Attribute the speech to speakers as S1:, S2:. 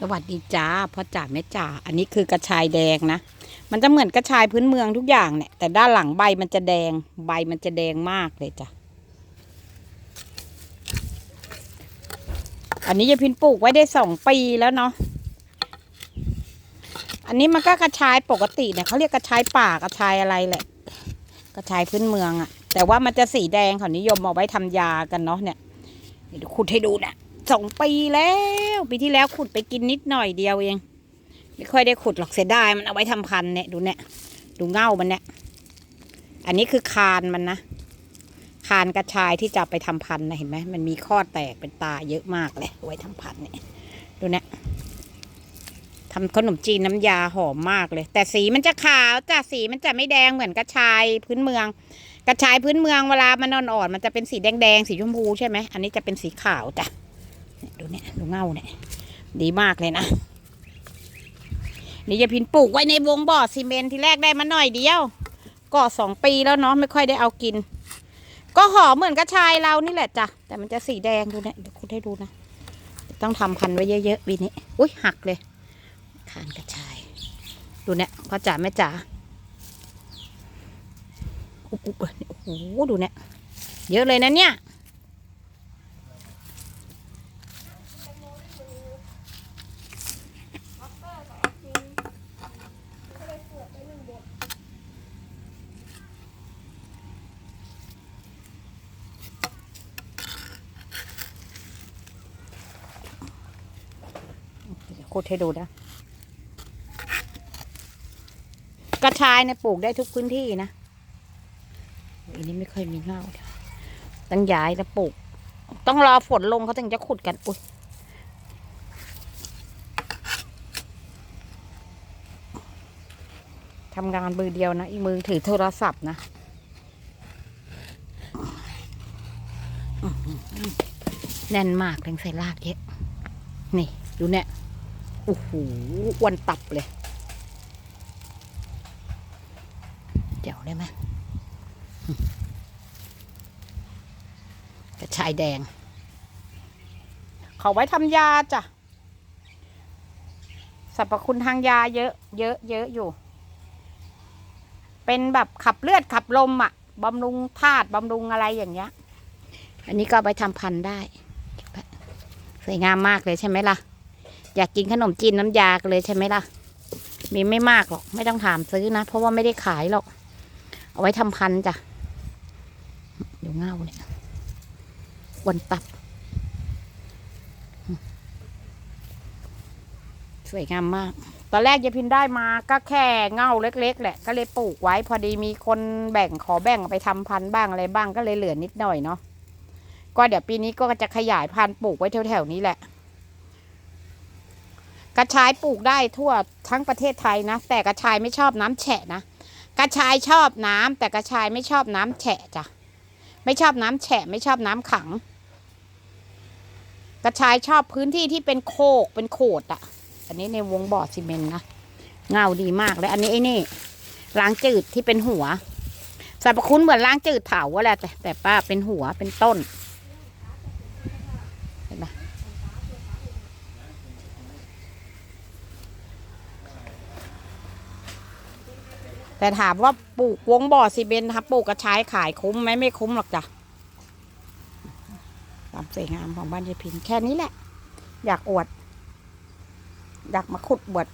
S1: สวัสดีจ้าพ่อจ๋าแม่จ๋าอันนี้คือกระชายแดงนะ มันจะเหมือนกระชายพื้นเมืองทุกอย่างเนี่ย แต่ด้านหลังใบมันจะแดง ใบมันจะแดงมากเลยจ้ะ อันนี้ยายพินปลูกไว้ได้สองปีแล้วเนาะ อันนี้มันก็กระชายปกติเนี่ยเขาเรียกกระชายป่ากระชายอะไรแหละ กระชายพื้นเมืองอะแต่ว่ามันจะสีแดงเขานิยมเอาไว้ทำยากันเนาะเนี่ยเดี๋ยวขุดให้ดูนะ สองปีแล้ว ปีที่แล้วขุดไปกินนิดหน่อยเดียวเอง ไม่ค่อยได้ขุดหรอกเสียดายมันเอาไว้ทำพันเนี่ยดูเนี่ยดูเง่ามันเนี่ยอันนี้คือคานมันนะคานกระชายที่จะไปทำพันนะเห็นไหมมันมีข้อแตกเป็นตาเยอะมากเลยเอาไว้ทำพันเนี่ยดูเนี่ยทำขนมจีนน้ำยาหอมมากเลย แต่สีมันจะขาวจ้ะสีมันจะไม่แดงเหมือนกระชายพื้นเมือง กระชายพื้นเมืองเวลามันอ่อนๆมันจะเป็นสีแดงๆสีชมพูใช่ไหมอันนี้จะเป็นสีขาวจ้ะ ดูเนี่ยดูเงาเนี่ยดีมากเลยนะ นี่ยาพินปลูกไว้ในวงบ่อซีเมนที่แรกได้มาหน่อยเดียว ก็สองปีแล้วเนาะไม่ค่อยได้เอากิน ก็หอมเหมือนกระชายเรานี่แหละจ้ะแต่มันจะสีแดงดูเนี่ยเดี๋ยวคุณให้ดูนะต้องทำพันไว้เยอะๆวีนี้อุ้ยหักเลยคานกระชาย ดูเนี่ยพ่อจ๋าแม่จ๋าอุ๊บอุ๊บโอ้โหดูเนี่ยเยอะเลยนะเนี่ย เดี๋ยวโคตรให้ดูนะ กระชายเนี่ยปลูกได้ทุกพื้นที่นะอันนี้ไม่เคยมีเงาต้องย้ายแล้วปลูก ต้องรอฝนลงเขาถึงจะขุดกัน อุ้ยทำงานมือเดียวนะ อีกมือถือโทรศัพท์นะแน่นมากแรงใส่ลากเยอะ นี่ ดูเนี่ย โอ้โหอ้วนตับเลยเดี๋ยวได้ไหมอืมกระชายแดง เขาไว้ทำยาจ้ะสรรพคุณทางยาเยอะ เยอะ เยอะอยู่ เป็นแบบขับเลือดขับลมอะ่ะบำรุงธาตุบำรุงอะไรอย่างเงี้ย อันนี้ก็เอาไปทำพันธุ์ได้ สวยงามมากเลยใช่ไหมล่ะ อยากกินขนมจีนน้ำยากันเลยใช่ไหมล่ะ มีไม่มากหรอก ไม่ต้องถามซื้อนะ เพราะว่าไม่ได้ขายหรอก เอาไว้ทำพันจ้ะเดี๋ยวเงาเนี่ยวันตับ สวยงามมาก ตอนแรกยายพินได้มาก็แค่เง่าเล็ก ๆ แหละ ก็เลยปลูกไว้พอดีมีคนแบ่งขอแบ่งไปทำพันธุ์บ้างอะไรบ้างก็เลยเหลือนิดหน่อยเนาะก็เดี๋ยวปีนี้ก็จะขยายพันธุ์ปลูกไว้แถวๆนี้แหละ กระชายปลูกได้ทั่วทั้งประเทศไทยนะ แต่กระชายไม่ชอบน้ำแฉะนะกระชายชอบน้ำแต่กระชายไม่ชอบน้ำแฉะจ้ะไม่ชอบน้ำแฉะไม่ชอบน้ำขัง กระชายชอบพื้นที่ที่เป็นโคกเป็นโขดอะ่ะ อันนี้ในวงบ่อซีเมนต์นะเงาดีมากเลยอันนี้ไอ้นี่ล้างจืดที่เป็นหัวสรรพคุณเหมือนล้างจืดเถาว่าแหละแต่แต่ป้าเป็นหัวเป็นต้น เห็นไหม แต่ถามว่าปลูกวงบ่อซีเมนต์ครับปลูกกระชายขายคุ้มไหมไม่คุ้มหรอกจ้ะตามสวยงามของบ้านยายพินแค่นี้แหละ อยากอวด อยากมาขุดบวด